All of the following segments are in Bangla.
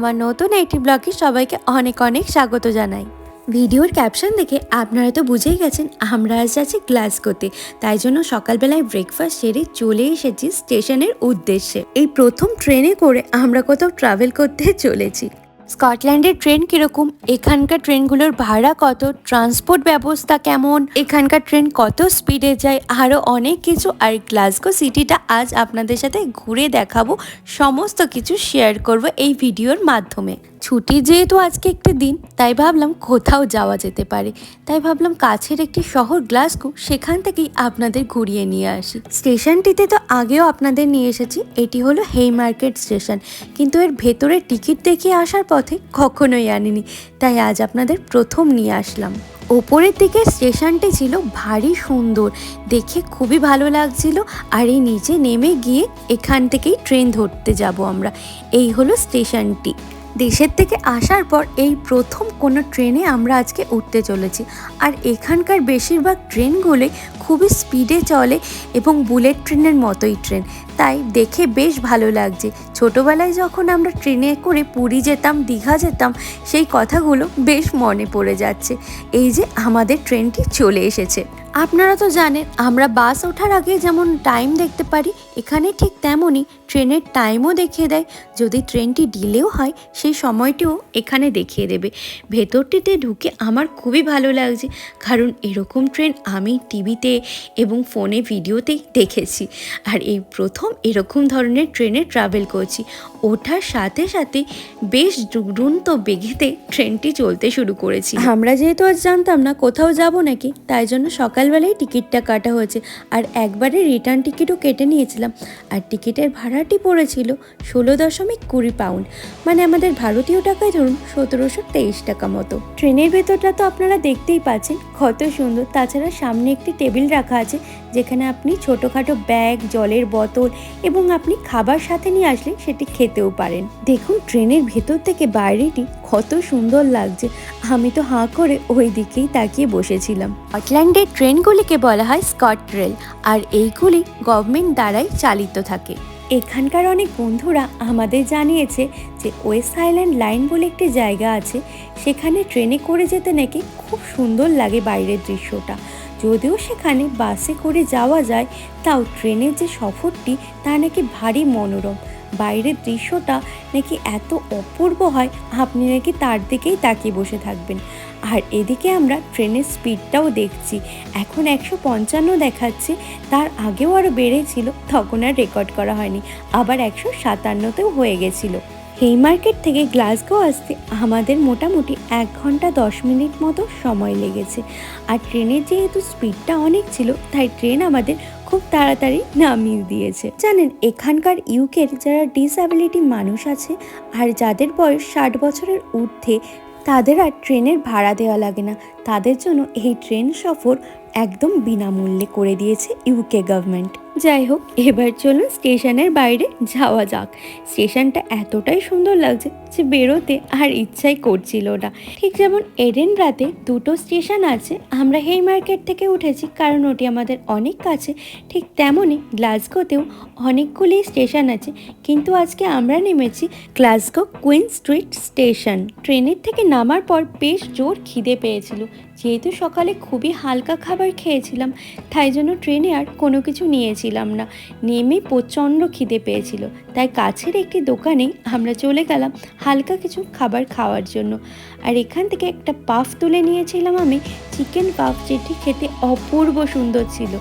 আমার নতুন একটি ব্লগে সবাইকে অনেক অনেক স্বাগত জানাই। ভিডিওর ক্যাপশন দেখে আপনারা তো বুঝেই গেছেন, আমরা আজ গ্লাস করতে তাই জন্য সকালবেলায় ব্রেকফাস্ট সেরে চলে এসেছি স্টেশনের উদ্দেশ্যে। এই প্রথম ট্রেনে করে আমরা কোথাও ট্রাভেল করতে চলেছি। স্কটল্যান্ডের ট্রেন কীরকম? এখানকার ট্রেনগুলোর ভাড়া কত? ট্রান্সপোর্ট ব্যবস্থা কেমন? এখানকার ট্রেন কত স্পিডে যায়? আরও অনেক কিছু। আর গ্লাসগো সিটিটা আজ আপনাদের সাথে ঘুরে দেখাবো। সমস্ত কিছু শেয়ার করব এই ভিডিওর মাধ্যমে। ছুটি যেহেতু আজকে একটি দিন, তাই ভাবলাম কোথাও যাওয়া যেতে পারে। তাই ভাবলাম কাছের একটি শহর গ্লাসকো সেখান থেকেই আপনাদের ঘুরিয়ে নিয়ে আসি। স্টেশনটিতে তো আগেও আপনাদের নিয়ে এসেছি, এটি হলো হেই মার্কেট স্টেশন কিন্তু এর ভেতরে টিকিট দেখিয়ে আসার পথে কখনোই আনিনি, তাই আজ আপনাদের প্রথম নিয়ে আসলাম। ওপরের দিকে স্টেশনটি ছিল ভারী সুন্দর, দেখে খুবই ভালো লাগছিল, আর এই নিচে নেমে গিয়ে এখান থেকেই ট্রেন ধরতে যাব আমরা। এই হলো স্টেশনটি। দেশের থেকে আসার পর এই প্রথম কোনো ট্রেনে আমরা আজকে উঠতে চলেছি। আর এখানকার বেশিরভাগ ট্রেনগুলোই খুবই স্পিডে চলে এবং বুলেট ট্রেনের মতোই ট্রেন। তাই দেখে বেশ ভালো লাগছে। ছোটোবেলায় যখন আমরা ট্রেনে করে পুরী যেতাম, দীঘা যেতাম, সেই কথাগুলো বেশ মনে পড়ে যাচ্ছে। এই যে আমাদের ট্রেনটি চলে এসেছে। আপনারা তো জানেন, আমরা বাস ওঠার আগে যেমন টাইম দেখতে পারি, এখানে ঠিক তেমনই ট্রেনের টাইমও দেখিয়ে দেয়। যদি ট্রেনটি ডিলেও হয়, সেই সময়টিও এখানে দেখিয়ে দেবে। ভেতরটিতে ঢুকে আমার খুবই ভালো লাগছে, কারণ এরকম ট্রেন আমি টিভিতে এবং ফোনে ভিডিওতেই দেখেছি। আর এই প্রথম এরকম ধরনের ট্রেনে ট্রাভেল করছি। ওঠার সাথে সাথে বেশ দুরন্ত বেগেতে ট্রেনটি চলতে শুরু করেছি আমরা যেহেতু আজ জানতাম না কোথাও যাব নাকি, তাই জন্য সকালবেলায় টিকিটটা কাটা হয়েছে আর একবারে রিটার্ন টিকিটও কেটে নিয়েছিলাম। আর টিকিটের ভাড়াটি পড়েছিল ষোলো দশমিক কুড়ি পাউন্ড মানে আমাদের ভারতীয় টাকায় ধরুন সতেরোশো তেইশ টাকা মতো। ট্রেনের ভেতরটা তো আপনারা দেখতেই পাচ্ছেন, কত সুন্দর। তাছাড়া সামনে একটি টেবিল রাখা আছে যেখানে আপনি ছোটোখাটো ব্যাগ জলের বোতল এবং আপনি খাবার সাথে নিয়ে আসলে সেটি খেতেও পারেন। দেখুন ট্রেনের ভেতর থেকে বাইরেটি কত সুন্দর লাগছে। আমি তো হাঁ করে ওই দিকেই তাকিয়ে বসেছিলাম। স্কটল্যান্ডের ট্রেনগুলিকে বলা হয় স্কট রেল আর এইগুলি গভর্নমেন্ট দ্বারাই চালিত থাকে। এখানকার অনেক বন্ধুরা আমাদের জানিয়েছে যে ওয়েস্ট আইল্যান্ড লাইন বলে একটি জায়গা আছে সেখানে ট্রেনে করে যেতে নাকি খুব সুন্দর লাগে বাইরের দৃশ্যটা। যদিও সেখানে বাসে করে যাওয়া যায়, তাও ট্রেনের যে সফরটি তা নাকি ভারী মনোরম। বাইরের দৃশ্যটা নাকি এত অপূর্ব হয়, আপনি নাকি তার দিকেই তাকিয়ে বসে থাকবেন। আর এদিকে আমরা ট্রেনের স্পিডটাও দেখছি। এখন একশো পঞ্চান্ন দেখাচ্ছে, তার আগেও আরও বেড়েছিল, তখন আর রেকর্ড করা হয়নি। আবার একশো সাতান্নতেও হয়ে গেছিল। হেই মার্কেট থেকে গ্লাসগো আসতে আমাদের মোটামুটি এক ঘণ্টা দশ মিনিট মতো সময় লেগেছে। আর ট্রেনের যেহেতু স্পিডটা অনেক ছিল, তাই ট্রেন আমাদের খুব তাড়াতাড়ি নামিয়ে দিয়েছে। জানেন, এখানকার ইউকের যারা ডিসঅ্যাবিলিটি মানুষ আছে আর যাদের বয়স ষাট বছরের ঊর্ধ্বে, তাদের আর ট্রেনের ভাড়া দেওয়া লাগে না। তাদের জন্য এই ট্রেন সফর একদম বিনামূল্যে করে দিয়েছে ইউকে গভর্নমেন্ট যাই হোক, এবার চলুন স্টেশনের বাইরে যাওয়া যাক। স্টেশনটা এতটাই সুন্দর লাগছে যে বেরোতে আর ইচ্ছাই করছিল না। ঠিক যেমন এডেন রাতে দুটো স্টেশন আছে, আমরা হেই মার্কেট থেকে উঠেছি কারণ ওটি আমাদের অনেক কাছে। ঠিক তেমনই গ্লাসগোতেও অনেকগুলি স্টেশন আছে, কিন্তু আজকে আমরা নেমেছি গ্লাসগো কুইন স্ট্রিট স্টেশন ট্রেনের থেকে নামার পর বেশ জোর খিদে পেয়েছিল। যেহেতু সকালে খুবই হালকা খাবার খেয়েছিলাম, তাই জন্য ট্রেনে আর কোনো কিছু নিয়েছিলাম না। নেমে প্রচণ্ড খিদে পেয়েছিল, তাই কাছের একটি দোকানে আমরা চলে গেলাম হালকা কিছু খাবার খাওয়ার জন্য। আর এখান থেকে একটা পাফ তুলে নিয়েছিলাম আমি চিকেন পাফ, যেটি খেতে অপূর্ব সুন্দর ছিল।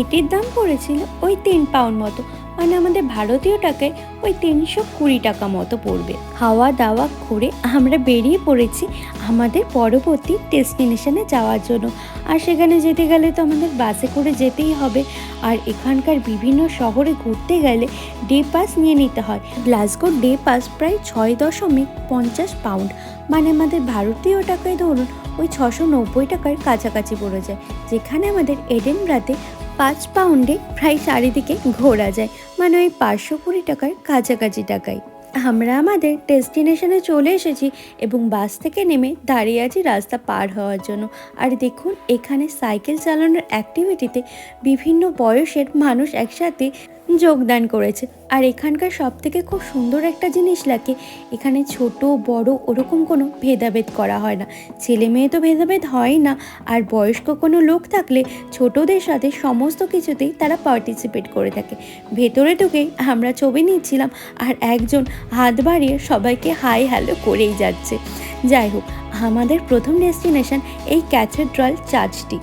এটির দাম পড়েছিল ওই তিন পাউন্ড মতো। মানে আমাদের ভারতীয় টাকায় ওই তিনশো কুড়ি টাকা মতো পড়বে। খাওয়া দাওয়া করে আমরা বেরিয়ে পড়েছি আমাদের পরবর্তী ডেস্টিনেশনে যাওয়ার জন্য। আর সেখানে যেতে গেলে তো আমাদের বাসে করে যেতেই হবে। আর এখানকার বিভিন্ন শহরে ঘুরতে গেলে ডে পাস নিয়ে নিতে হয়। গ্লাসগোর ডে পাস প্রায় ছয় দশমিক পঞ্চাশ পাউন্ড। মানে আমাদের ভারতীয় টাকায় ধরুন ওই ছশো নব্বই টাকার কাছাকাছি পড়ে যায়। যেখানে আমাদের এডেনব্রাতে পাঁচ পাউন্ডে প্রায় চারিদিকে ঘোরা যায় মানে ওই পাঁচশো কুড়ি টাকার কাছাকাছি টাকায়। আমরা আমাদের ডেস্টিনেশনে চলে এসেছি এবং বাস থেকে নেমে দাঁড়িয়ে আছি রাস্তা পার হওয়ার জন্য। আর দেখুন, এখানে সাইকেল চালানোর অ্যাক্টিভিটিতে বিভিন্ন বয়সের মানুষ একসাথে যোগদান করেছে। আর এখানকার সব থেকে খুব সুন্দর একটা জিনিস লাগে, এখানে ছোট, বড় ওরকম কোনো ভেদাভেদ করা হয় না। ছেলে মেয়ে তো ভেদাভেদ হয় না, আর বয়স্ক কোনো লোক থাকলে ছোটদের সাথে সমস্ত কিছুতেই তারা পার্টিসিপেট করে থাকে। ভেতরে ঢুকেই আমরা ছবি নিচ্ছিলাম, আর একজন হাত বাড়িয়ে সবাইকে হাই হ্যালো করেই যাচ্ছে। যাই হোক, আমাদের প্রথম ডেস্টিনেশন এই ক্যাথেড্রাল চার্চটি।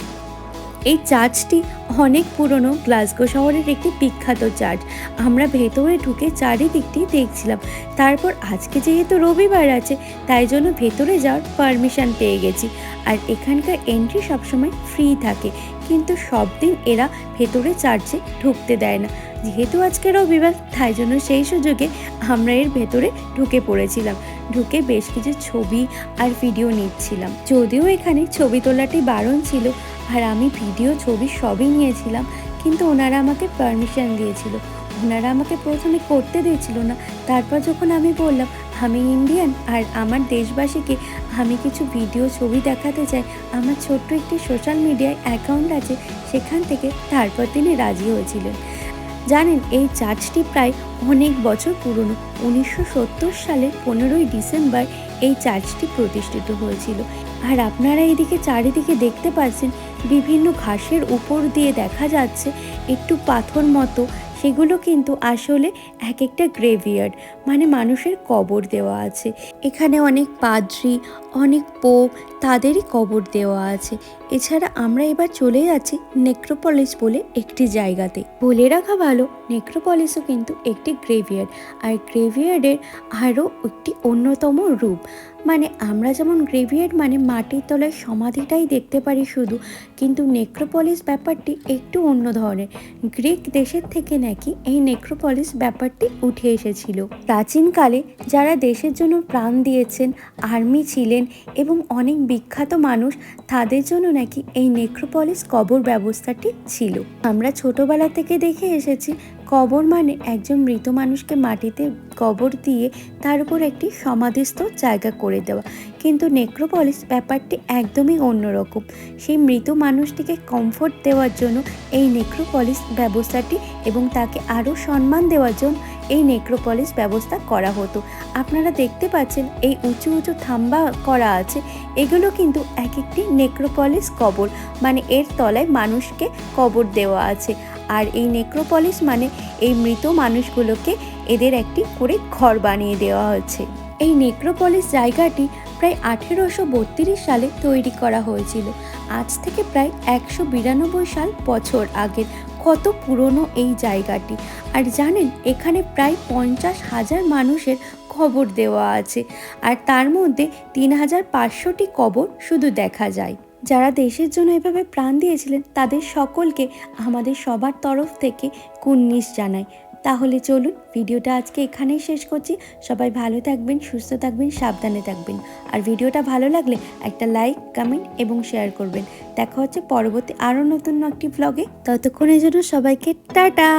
এই চার্চটি অনেক পুরনো। গ্লাসগো শহরের একটি বিখ্যাত চার্চ। আমরা ভেতরে ঢুকে চারিদিকটি দেখছিলাম। তারপর আজকে যেহেতু রবিবার আছে, তাই জন্য ভেতরে যাওয়ার পারমিশন পেয়ে গেছি। আর এখানকার এন্ট্রি সবসময় ফ্রি থাকে। কিন্তু সব দিন এরা ভেতরে চার্চে ঢুকতে দেয় না। যেহেতু আজকে রবিবার, তাই জন্য সেই সুযোগে আমরা এর ভেতরে ঢুকে পড়েছিলাম। ঢুকে বেশ কিছু ছবি আর ভিডিও নিচ্ছিলাম। যদিও এখানে ছবি তোলাটি বারণ ছিল, আর আমি ভিডিও ছবি সবই নিয়েছিলাম, কিন্তু ওনারা আমাকে পারমিশন দিয়েছিল। ওনারা আমাকে প্রথমে করতে দিয়েছিল না। তারপর যখন আমি বললাম, আমি ইন্ডিয়ান আর আমার দেশবাসীকে আমি কিছু ভিডিও ছবি দেখাতে চাই। আমার ছোট্ট একটি সোশ্যাল মিডিয়ায় অ্যাকাউন্ট আছে, সেখান থেকে তারপর তিনি রাজি হয়েছিলেন। জানেন, এই চার্চটি প্রায় অনেক বছর পুরনো। উনিশশো সত্তর সালের পনেরোই ডিসেম্বর এই চার্চটি প্রতিষ্ঠিত হয়েছিল। আর আপনারা এদিকে চারিদিকে দেখতে পাচ্ছেন বিভিন্ন ঘাসের উপর দিয়ে দেখা যাচ্ছে একটু পাথর মতো। সেগুলো কিন্তু আসলে এক একটা গ্রেভিয়ার্ড মানে মানুষের কবর দেওয়া আছে। এখানে অনেক পাদ্রি, অনেক পোপ তাদেরই কবর দেওয়া আছে। এছাড়া আমরা এবার চলে যাচ্ছি নেক্রোপলিস বলে একটি জায়গাতে। বলে রাখা ভালো, নেক্রোপলিসও কিন্তু একটি গ্রেভিয়ার্ড। আর গ্রেভিয়ার্ডের আরও একটি অন্যতম রূপ। মানে আমরা যেমন গ্রেভিয়ার্ড মানে মাটির তলায় সমাধিটাই দেখতে পারি শুধু, কিন্তু নেক্রোপলিস ব্যাপারটি একটু অন্য ধরনের। গ্রিক দেশের থেকে নাকি এই নেক্রোপলিস ব্যাপারটি উঠে এসেছিল। প্রাচীনকালে যারা দেশের জন্য প্রাণ দিয়েছেন আর্মি ছিলেন এবং অনেক বিখ্যাত মানুষ, তাদের জন্য নাকি এই নেক্রোপলিস কবর ব্যবস্থাটি ছিল। আমরা ছোটবেলা থেকে দেখে এসেছি কবর মানে একজন মৃত মানুষকে মাটিতে কবর দিয়ে তার উপর একটি সমাধিস্থ জায়গা করে দেওয়া। কিন্তু নেক্রোপলিস ব্যাপারটি একদমই অন্যরকম। সেই মৃত মানুষটিকে কমফোর্ট দেওয়ার জন্য এই নেক্রোপলিস ব্যবস্থাটি এবং তাকে আরও সম্মান দেওয়ার জন্য এই নেক্রোপলিস ব্যবস্থা করা হতো। আপনারা দেখতে পাচ্ছেন এই উঁচু উঁচু থাম্বা করা আছে। এগুলো কিন্তু এক একটি নেক্রোপলিস কবর মানে এর তলায় মানুষকে কবর দেওয়া আছে। আর এই নেক্রোপলিস মানে এই মৃত মানুষগুলোকে এদের একটি করে ঘর বানিয়ে দেওয়া হয়েছে। এই নেক্রোপলিস জায়গাটি প্রায় আঠেরোশো বত্রিশ সালে তৈরি করা হয়েছিল। আজ থেকে প্রায় একশো বিরানব্বই সাল বছর আগের কত পুরনো এই জায়গাটি। আর জানেন, এখানে প্রায় পঞ্চাশ হাজার মানুষের খবর দেওয়া আছে। আর তার মধ্যে তিন হাজার পাঁচশোটি কবর শুধু দেখা যায়। যারা দেশের জন্য এভাবে প্রাণ দিয়েছিলেন, তাদের সকলকে আমাদের সবার তরফ থেকে কুন্নিস জানাই। তাহলে চলুন, ভিডিওটা আজকে এখানেই শেষ করছি। সবাই ভালো থাকবেন, সুস্থ থাকবেন, সাবধানে থাকবেন। আর ভিডিওটা ভালো লাগলে একটা লাইক, কমেন্ট এবং শেয়ার করবেন। দেখা হচ্ছে পরবর্তী আরও নতুন একটি ব্লগে ততক্ষণের জন্য সবাইকে টাটা!